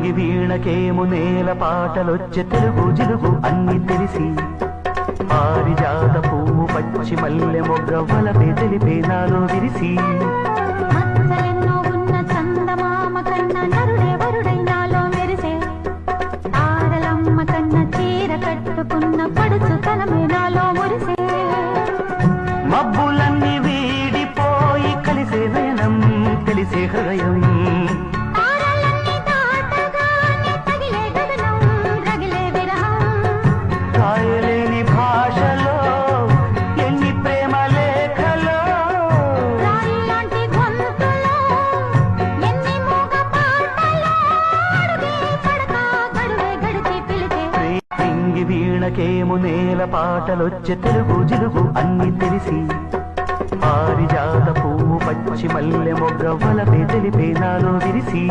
నింగి వీణకేము నేల పాటలొచ్చే తెలుగు జిలుగు అన్ని తెలిసి. పారిజాత పువ్వు పచ్చి మల్లె మొగ్గ వలపే తెలిపే నాలో విరిసి. మబ్బులన్నీ వీడిపోయి కలిసే నయనం తెలిసే హృదయం. నింగి వీణకేము నేల పాటలొచ్చే తెలుగు జిలుగు అన్ని తెలిసి. పారిజాత పువ్వు పచ్చి మల్లె మొగ్గ వలపే తెలిపే నాలో విరిసి.